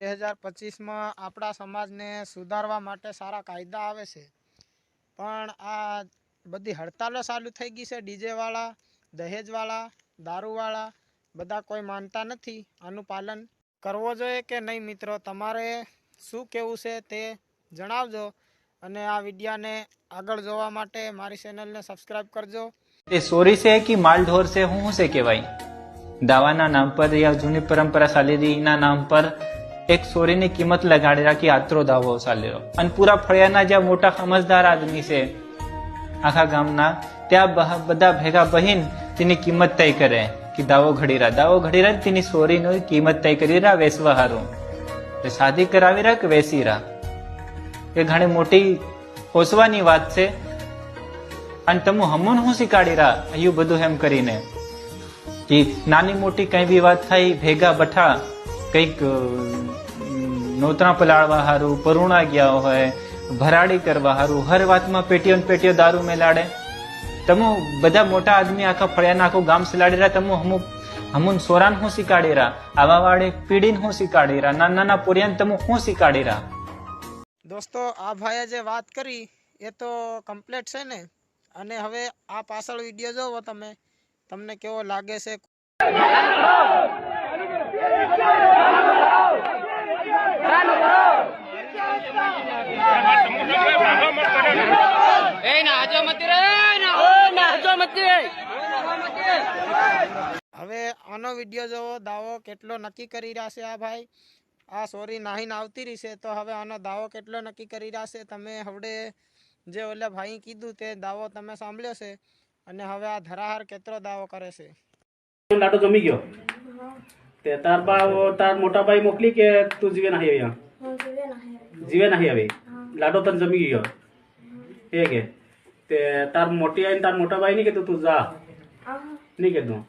બે હજાર પચીસમાં આપણા સમાજને સુધારવા માટે સારા કાયદા આવે છે. પણ આ બધી હડતાલો ચાલુ થઈ ગઈ છે. ડીજેવાળા, દહેજવાળા, દારૂવાળા, બધા કોઈ માનતા નથી. આનું પાલન કરવો જોઈએ કે નહીં મિત્રો? તમારે શું કહેવું છે તે જણાવજો અને આ વિડીયાને આગળ જોવા માટે મારી ચેનલને સબસ્ક્રાઇબ કરજો. એ સોરી છે કે માલ ઢોર છે? હું શું છે કહેવાય? દાવાના નામ પર યા જૂની પરંપરા ચાલેલીના નામ પર એક સોરીની કિંમત લગાડી રાખી આતરો દાવો ચાલ્યો. અને પૂરા ફળિયાના જ્યાં મોટા સમજદાર આદમી છે, આખા ગામના, ત્યાં બધા ભેગા બહીન તેની કિંમત તય કરે કે દાવો ઘડી રહ્યા. દાવો ઘડી રહ્યા તેની સોરીની કિંમત તય કરી રહ્યા વેસવા હારું. શાદી કરાવી રહ્યા કે વેસી રહ્યા? એ ઘણી મોટી હોસવાની વાત છે. અને તમે હમુન હું શીખાડી રહ્યા? અહીંયું બધું એમ કરીને. કે નાની મોટી કઈ બી વાત થાય, ભેગા બઠા કંઈક નોતરા પલાળવા હારું, પરુણા ગયા હોય, ભરાડી કરવા હારું, હર વાતમાં પેટીઓ પેટીઓ દારૂ મેલાડે. તમો બધા મોટા આદમી આખા ફળિયાના આખું ગામ સિલાડી રહ્યા, તમો હમુ હમુન સોરાન હું શીખાડી રહ્યા આવા વાળે પીડીને હું શીખાડી રહ્યા, નાના નાના પોરિયાન તમો હું શીખાડી રહ્યા. દોસ્તો, આ ભાઈએ જે વાત કરી, એ તો કમ્પ્લીટ છે ને? અને હવે આ પાછળ વીડિયો જોવો તમે, તમને કેવો લાગે છે? હવે આનો વીડિયો જોવો, દાવો કેટલો નક્કી કરી રહ્યા છે આ ભાઈ? આ સોરી નાહીને આવતી રહી છે, તો હવે આનો દાવો કેટલો નક્કી કરી રહ્યા છે? તમે હવે જે ઓલા ભાઈ કીધું તે દાવો તમે સાંભળ્યો છે, અને હવે આ ધરાહાર કેટલો દાવો કરે છે? નાટો જમી ગયો. તે તાર બા તાર મોટા ભાઈ મોકલી કે તું જીવે નહીં અહીંયા? જીવે નહીં હવે. લાડો તને જમી ગયો. એ કે તે તાર મોટી આઈને તાર મોટા ભાઈ નહીં કીધું તું જા. નહીં કીધું